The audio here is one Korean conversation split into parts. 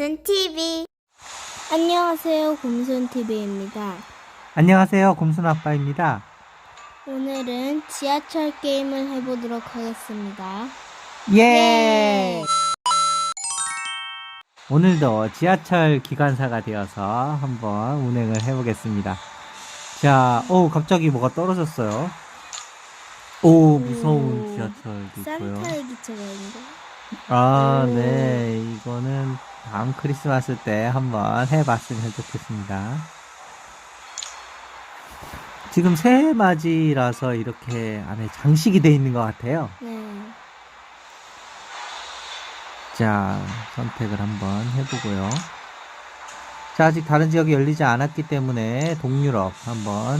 검순TV 안녕하세요 곰순TV입니다 안녕하세요. 곰순 아빠입니다. 오늘은 지하철 게임을 해보도록 하겠습니다 예! 오늘도 지하철 기관사가 되어서 한번 운행을 해보겠습니다. 자, 오, 갑자기 뭐가 떨어졌어요. 오, 무서운 오, 지하철도 있고요. 산타의 기차가 있는데 아, 오. 네. 이거는 다음 크리스마스 때 한번 해봤으면 좋겠습니다. 지금 새해 맞이라서 이렇게 안에 장식이 돼 있는 것 같아요. 네 자, 선택을 한번 해보고요. 자, 아직 다른 지역이 열리지 않았기 때문에 동유럽 한번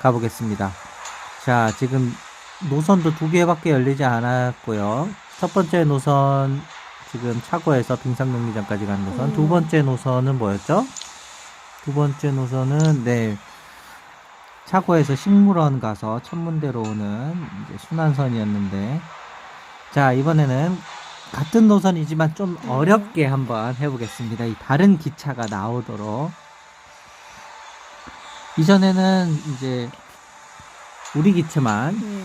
가보겠습니다. 자, 지금 노선도 두 개밖에 열리지 않았고요. 첫 번째 노선 지금 차고에서 빙상경기장까지 가는 노선. 음. 두 번째 노선은 뭐였죠? 두 번째 노선은 네. 차고에서 식물원 가서 천문대로 오는 이제 순환선이었는데 자, 이번에는 같은 노선이지만 좀 음. 어렵게 한번 해보겠습니다. 이 다른 기차가 나오도록. 이전에는 이제 우리 기차만, 네.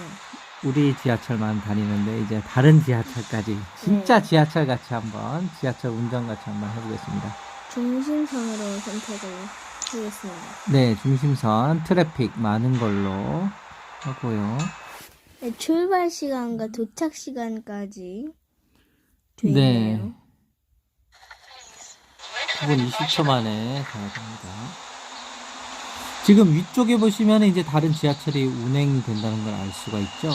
우리 지하철만 다니는데 이제 다른 지하철까지 진짜 지하철 같이 한번 지하철 운전 같이 한번 해보겠습니다. 중심선으로 선택을 하겠습니다 네, 중심선 트래픽 많은 걸로 하고요. 네, 출발 시간과 도착 시간까지 돼 네. 있네요 9분 20초 만에 가야 됩니다. 지금 위쪽에 보시면 이제 다른 지하철이 운행된다는 걸 알 수가 있죠.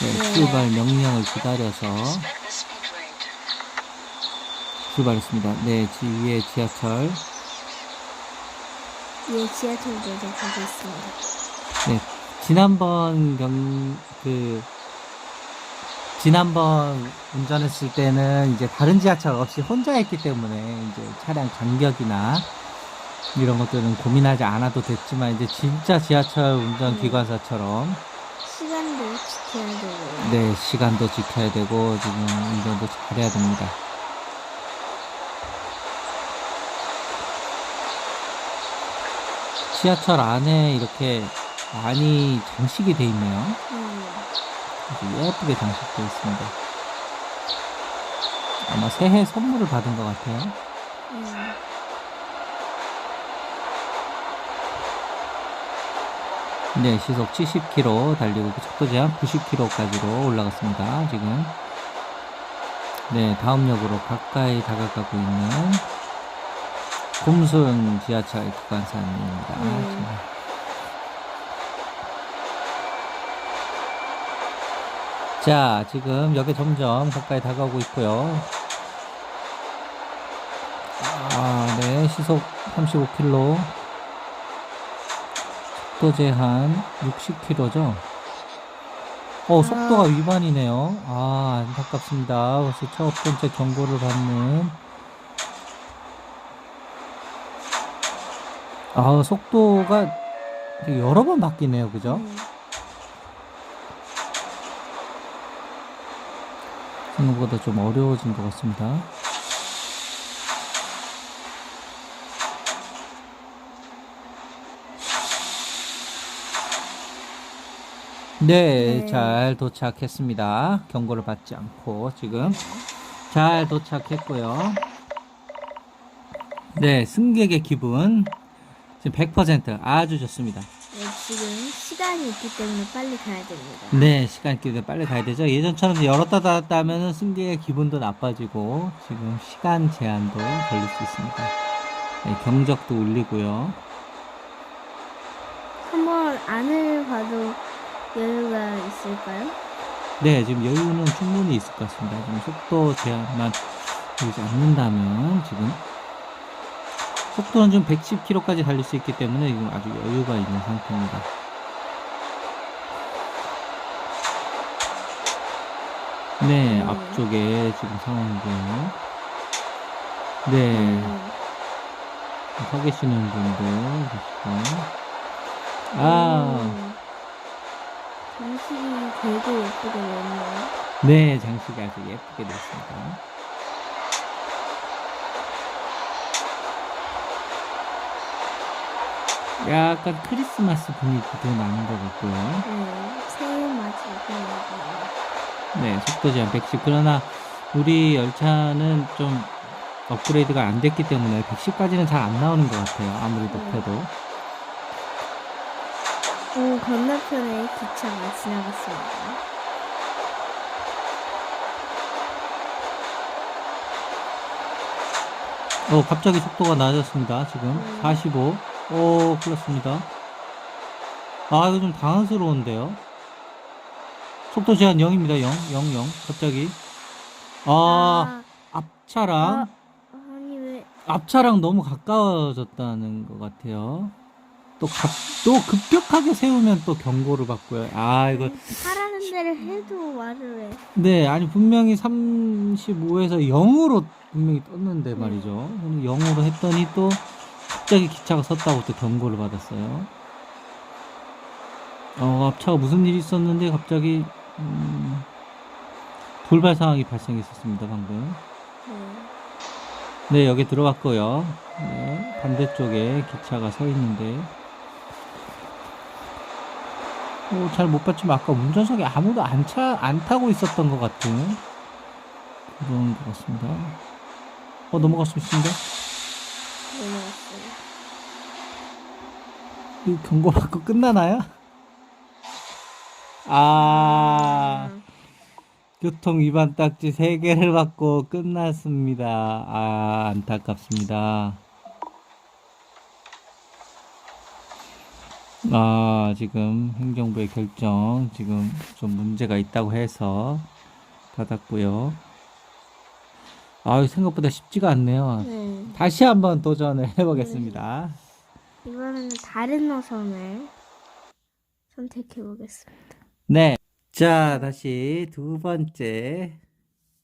네, 네. 출발 명령을 기다려서 출발했습니다. 네, 지 위에 지하철. 예, 지하철도 가고 있습니다 네, 지난번 경, 그, 지난번 운전했을 때는 이제 다른 지하철 없이 혼자 했기 때문에 이제 차량 간격이나 이런 것들은 고민하지 않아도 됐지만 이제 진짜 지하철 운전 음. 기관사처럼 시간도 지켜야 되고요 네, 시간도 지켜야 되고 지금 운전도 잘해야 됩니다. 지하철 안에 이렇게 많이 장식이 돼 있네요. 음. 아주 예쁘게 장식되어 있습니다. 아마 새해 선물을 받은 것 같아요. 음. 네, 시속 70km 달리고 속도 제한 90km까지로 올라갔습니다. 지금. 네, 다음 역으로 가까이 다가가고 있는 곰순 지하철 기관사입니다. 음. 자, 지금 역에 점점 가까이 다가오고 있고요. 아, 네, 시속 35km. 속도 제한 60km죠. 어, 속도가 위반이네요. 아, 안타깝습니다. 그래서 첫 번째 경고를 받는. 아, 속도가 여러 번 바뀌네요. 그죠? 음. 생각보다 좀 어려워진 것 같습니다. 네, 네. 잘 도착했습니다. 경고를 받지 않고 지금 잘 도착했고요. 네, 승객의 기분 지금 100% 아주 좋습니다. 네, 지금 시간이 있기 때문에 빨리 가야 됩니다. 네, 시간 있기 때문에 빨리 가야 되죠. 예전처럼 열었다 닫았다 하면은 승객의 기분도 나빠지고 지금 시간 제한도 걸릴 수 있습니다. 네, 경적도 울리고요. 한번 안을 봐도 여유가 있을까요? 네, 지금 여유는 충분히 있을 것 같습니다. 지금 속도 제한만 되지 않는다면 지금 속도는 좀 110km까지 달릴 수 있기 때문에 지금 아주 여유가 있는 상태입니다. 네, 음. 앞쪽에 지금 상황이고요. 네, 음, 서 계시는 분들 계시고. 아, 음. 장식이 되게 예쁘게 넣었네요. 네, 장식이 아주 예쁘게 됐습니다. 약간 크리스마스 분위기도 나는 것 같고요. 네, 새해 맞이 분위기. 네, 속도 제한 110. 그러나 우리 열차는 좀 업그레이드가 안 됐기 때문에 110까지는 잘 안 나오는 것 같아요. 아무리 높여도. 네. 오, 건너편에 기차가 지나갔습니다. 어, 갑자기 속도가 낮았습니다. 지금 음. 45. 오, 클났습니다. 아, 이거 좀 당황스러운데요. 속도 제한 0입니다. 0, 0, 0. 갑자기. 아, 앞차랑 아, 아니 왜? 앞차랑 너무 가까워졌다는 것 같아요. 또, 갑, 또 급격하게 세우면 또 경고를 받고요. 아, 이거. 하라는 대로 해도 말을 해. 네, 아니, 분명히 35에서 0으로 분명히 떴는데 말이죠. 0으로 했더니 또 갑자기 기차가 섰다고 또 경고를 받았어요. 어, 앞차가 무슨 일이 있었는데 갑자기, 음, 돌발 상황이 발생했었습니다, 방금. 네. 네, 여기 들어갔고요. 네, 반대쪽에 기차가 서 있는데. 어, 잘못 봤지만 아까 운전석에 아무도 안 차, 안 타고 있었던 것 같은 그런 것 같습니다. 어, 넘어갈 수 있습니다. 넘어갔어요. 이 경고 받고 끝나나요? 아, 교통 위반 딱지 3개를 받고 끝났습니다. 아, 안타깝습니다. 아, 지금 행정부의 결정, 지금 좀 문제가 있다고 해서 받았고요. 아, 생각보다 쉽지가 않네요. 네. 다시 한번 도전을 해보겠습니다. 이번에는 다른 노선을 선택해 보겠습니다. 네. 자, 다시 두 번째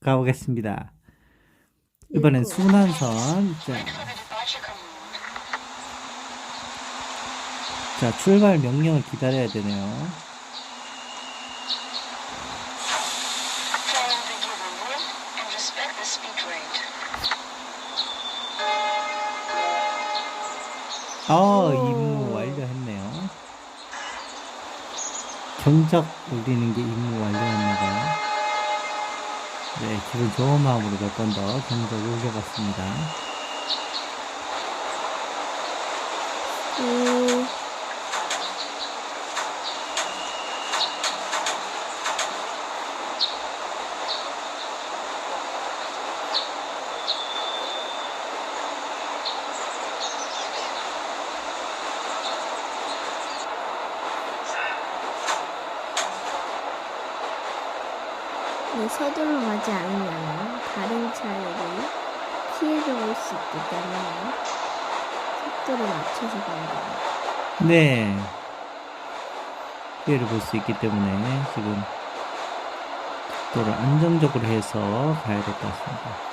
가보겠습니다. 이번엔 일곱. 순환선. 자, 자, 출발 명령을 기다려야 되네요. 오. 임무 완료했네요. 경적 울리는 게 임무 완료했나봐요. 네, 기분 좋은 마음으로 몇 번더 경적 울려봤습니다. 오, 네, 가지 않으면 다른 차들이 피해를 볼수 있기 때문에 속도를 맞춰서 가야 돼요. 네. 피해를 볼 수 있기 때문에 지금 속도를 안정적으로 해서 가야 될 것 같습니다.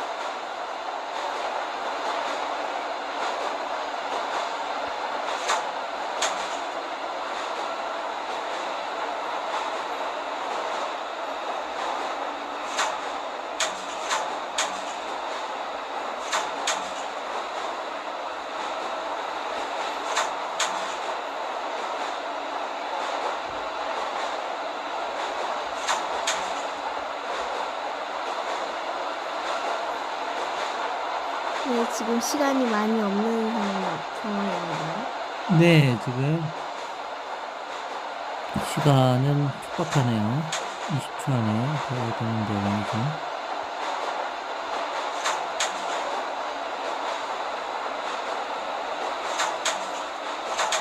네, 지금 시간이 많이 없는 상황, 상황입니다. 네, 지금 시간은 촉박하네요. 20초 안에 가야 되는데 말이죠.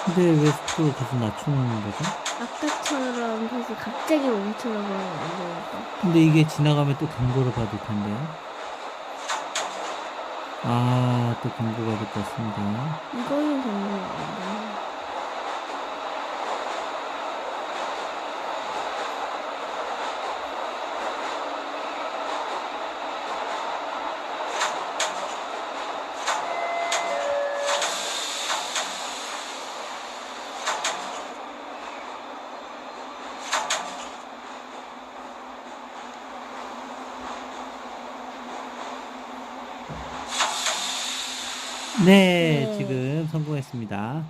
근데 왜 속도를 계속 낮추는 거죠? 아까처럼 계속 갑자기 멈춰버리면 안 되니까. 근데 이게 지나가면 또 경고를 받을 텐데요. 아, 또 경고가 받을 것 같습니다. 이거는 안 네, 네. 지금 성공했습니다.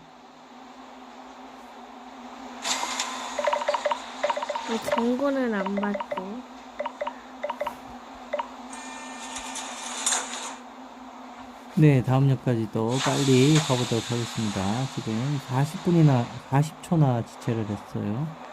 정보는 안 받고. 네, 다음 역까지도 빨리 가보도록 하겠습니다. 지금 40분이나, 40초나 지체를 했어요.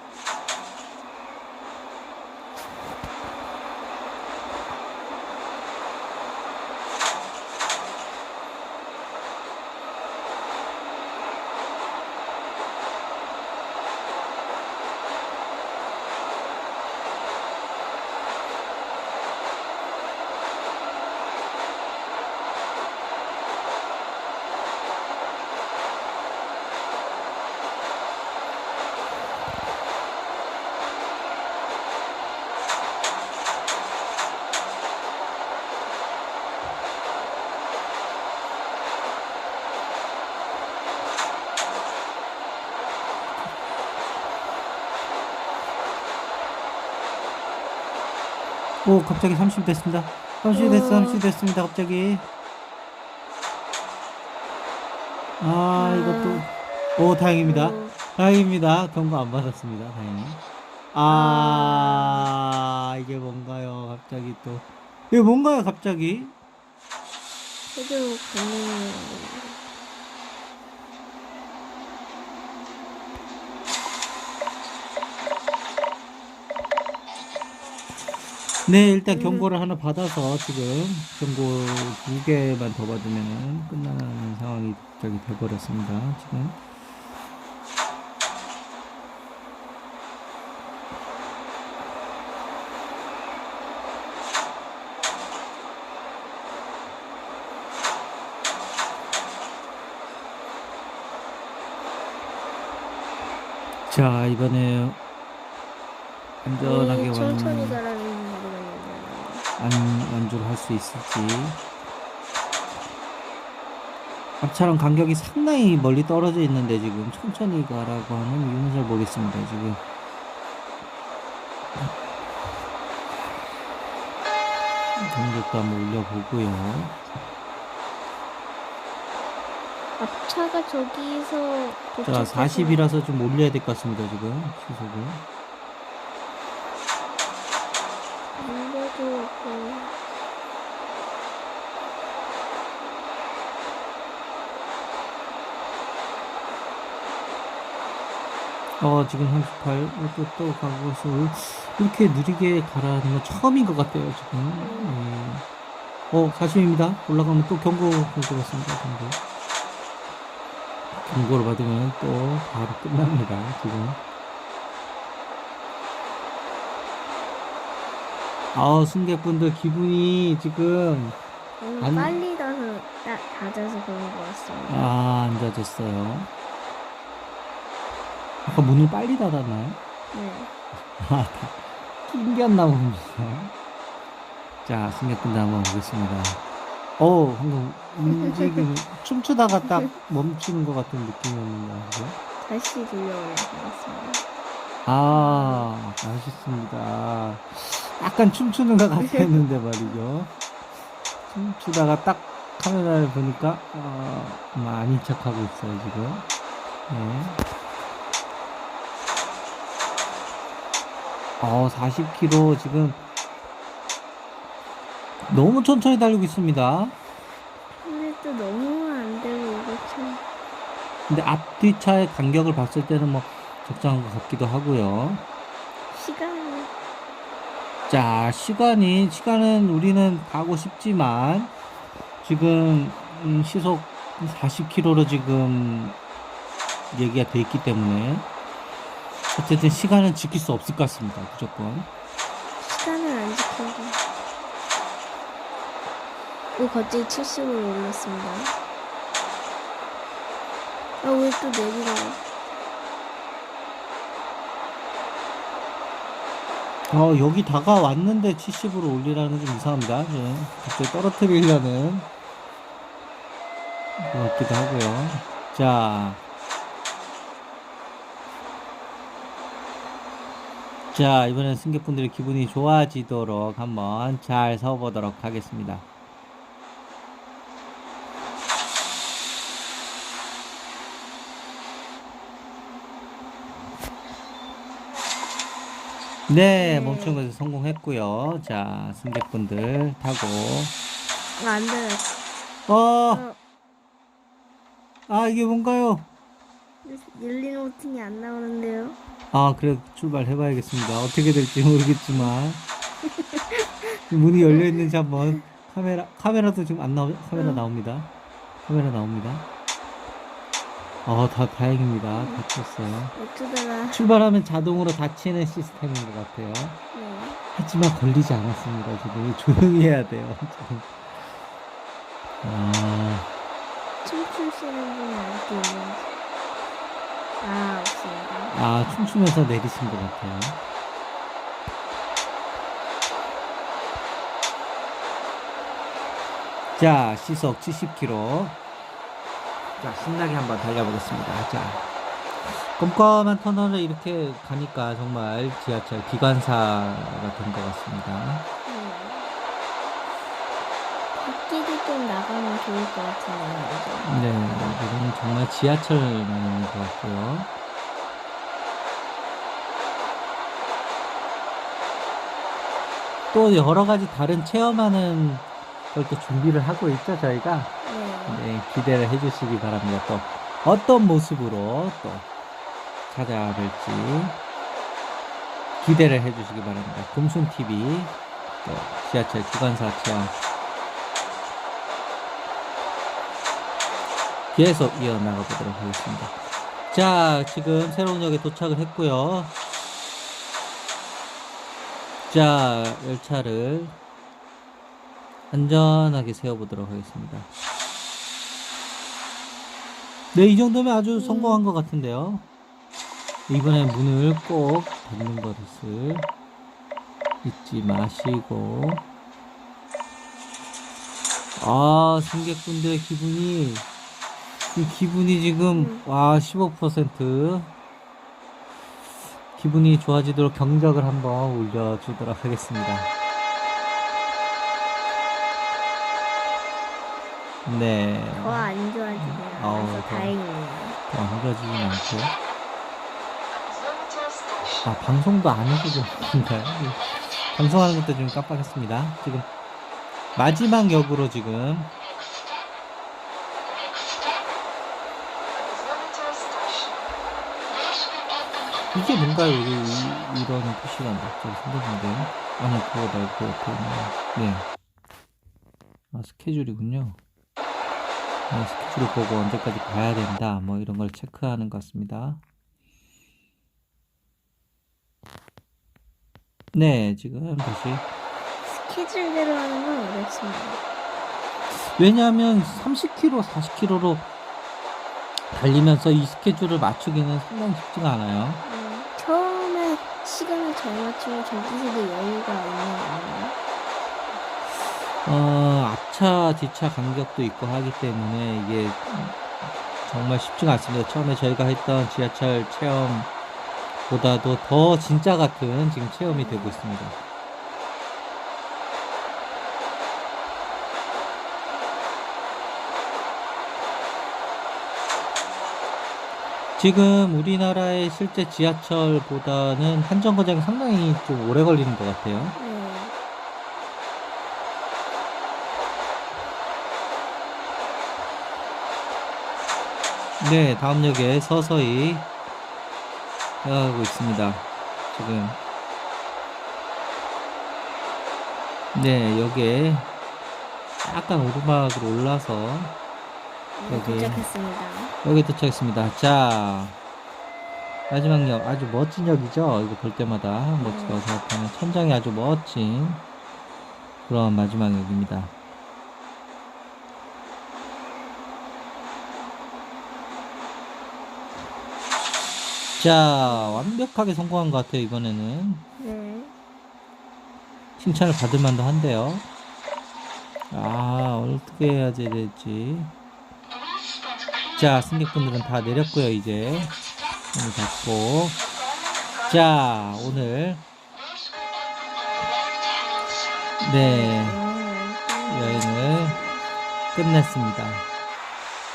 오, 갑자기 30 됐습니다. 30 됐어, 30 됐습니다, 갑자기. 아, 이것도. 오, 다행입니다. 어, 다행입니다. 경고 안 받았습니다. 다행히. 아, 이게 뭔가요? 갑자기 또. 이게 뭔가요? 갑자기? 가는 네, 일단 경고를 하나 받아서 지금 경고 두 개만 더 받으면 끝나는 상황이 갑자기 돼버렸습니다. 지금. 자, 이번에 안전하게 이 천천히. 안, 완주를 할 수 있을지. 앞차랑 간격이 상당히 멀리 떨어져 있는데 지금 천천히 가라고 하는 이유는 잘 모르겠습니다. 지금. 간격도 한번 올려보고요. 앞차가 저기서 자, 도착해서 40이라서 좀 올려야 될 것 같습니다. 지금 시속을. 올려도 뭐 어, 지금 38, 또, 또 가고 있어. 이렇게 느리게 가라는 건 처음인 것 같아요, 지금. 예. 어, 40입니다. 올라가면 또 경고, 경고 받습니다, 경고. 경고를 받으면 또 바로 끝납니다, 지금. 아 승객분들 기분이 지금, 너무 안- 빨리 가서 딱 낮아서 그런 것 같습니다. 아, 안 젖었어요. 아까 문을 빨리 닫았나요? 네. 아, 다 낑겼나 봅니다. 자, 승객분들 한번 보겠습니다. 어, 방금 움직임, 춤추다가 딱 멈추는 것 같은 느낌이었는데, 그죠? 다시 돌려올려보겠습니다. 아, 맛있습니다. 약간 춤추는 것 같았는데 말이죠. 춤추다가 딱 카메라를 보니까, 어, 많이 척하고 있어요, 지금. 네. 어, 40km 지금 너무 천천히 달리고 있습니다. 근데 또 너무 안 되고 이거 참 근데 앞뒤 차의 간격을 봤을 때는 뭐 적당한 것 같기도 하고요. 시간이 자, 시간이, 시간은 우리는 가고 싶지만, 지금, 음, 시속 40km로 지금 얘기가 돼 있기 때문에, 어쨌든 시간은 지킬 수 없을 것 같습니다. 무조건. 시간을 안 지켜도 오 갑자기 70으로 올랐습니다. 아 왜 또 내리라고? 어, 여기 다가왔는데 70으로 올리라는 게좀 이상합니다. 예. 갑자기 떨어뜨리려는 것 같기도 하고요. 자. 자, 이번엔 승객분들의 기분이 좋아지도록 한번 잘 서보도록 하겠습니다. 네, 멈춘 것에 성공했고요. 자, 승객분들 타고. 아, 안 돼. 어, 어, 아, 이게 뭔가요? 열리는 버튼이 안 나오는데요. 아, 그래 출발해봐야겠습니다. 어떻게 될지 모르겠지만 문이 열려 있는지 한번 카메라 카메라도 지금 안 나오 카메라 응. 나옵니다. 카메라 나옵니다. 어, 다 다행입니다. 닫혔어요. 어쩌다가. 출발하면 자동으로 닫히는 시스템인 것 같아요. 네. 하지만 걸리지 않았습니다. 지금 조용히 해야 돼요. 지금. 아, 춤추시는 분이 어디 있는지. 아, 없습니다. 아 춤추면서 내리신 것 같아요. 자, 시속 70km. 자, 신나게 한번 달려보겠습니다. 자, 껌껌한 터널을 이렇게 가니까 정말 지하철 기관사가 된 것 같습니다. 네. 밖에도 좀 나가면 좋을 것 같은데요. 네, 이거는 정말 지하철 만인 것 같고요. 또 여러 가지 다른 체험하는 걸 또 준비를 하고 있죠, 저희가. 네. 네, 기대를 해주시기 바랍니다. 또 어떤 모습으로 또 찾아뵐지 기대를 해주시기 바랍니다. 곰순 TV 또 지하철 기관사 체험 계속 이어나가 보도록 하겠습니다. 자, 지금 새로운 역에 도착을 했고요. 자, 열차를 안전하게 세워보도록 하겠습니다. 네, 이 정도면 아주 성공한 것 같은데요. 이번에 문을 꼭 닫는 것을 잊지 마시고. 아, 승객분들의 기분이, 이 기분이 지금, 와, 15%. 기분이 좋아지도록 경적을 한번 올려주도록 하겠습니다. 네. 더 안 좋아지네요. 더. 다행이네요. 더 안가지진 않고. 아, 방송도 안 해주고 있는가요? 방송하는 것도 지금 깜빡했습니다. 지금 마지막 역으로 지금 이게 뭔가요? 이, 이, 이런 표시가 갑자기 생겼는데 아니 그거 말고 그 옆에 있는 네. 아 스케줄이군요. 네, 스케줄을 보고 언제까지 가야 된다 뭐 이런 걸 체크하는 것 같습니다. 네 지금 다시 스케줄대로 하는 건 어렵습니다. 왜냐하면 30km, 40km로 달리면서 이 스케줄을 맞추기는 상당히 쉽지가 않아요. 잘 맞추면 저기서도 여유가 있는 거예요. 어, 앞차, 뒤차 간격도 있고 하기 때문에 이게 정말 쉽지가 않습니다. 처음에 저희가 했던 지하철 체험보다도 더 진짜 같은 지금 체험이 되고 있습니다. 지금 우리나라의 실제 지하철보다는 한정거장이 상당히 좀 오래 걸리는 것 같아요. 네. 네, 다음 역에 서서히 나가고 있습니다. 지금. 네, 역에 약간 오르막으로 올라서 네, 여기. 도착했습니다. 여기 도착했습니다. 자, 마지막 역 아주 멋진 역이죠. 이거 볼 때마다 멋지다고 생각하는 천장이 아주 멋진 그런 마지막 역입니다. 자, 완벽하게 성공한 것 같아요, 이번에는. 네. 칭찬을 받을 만도 한데요. 아, 어떻게 해야 될지. 자, 승객분들은 다 내렸고요, 이제. 문을 닫고. 자, 오늘. 네, 네. 여행을 끝냈습니다.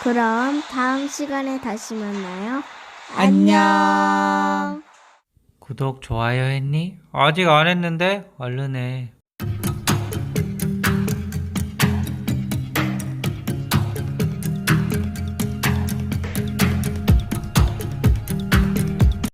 그럼 다음 시간에 다시 만나요. 안녕. 구독, 좋아요 했니? 아직 안 했는데? 얼른 해.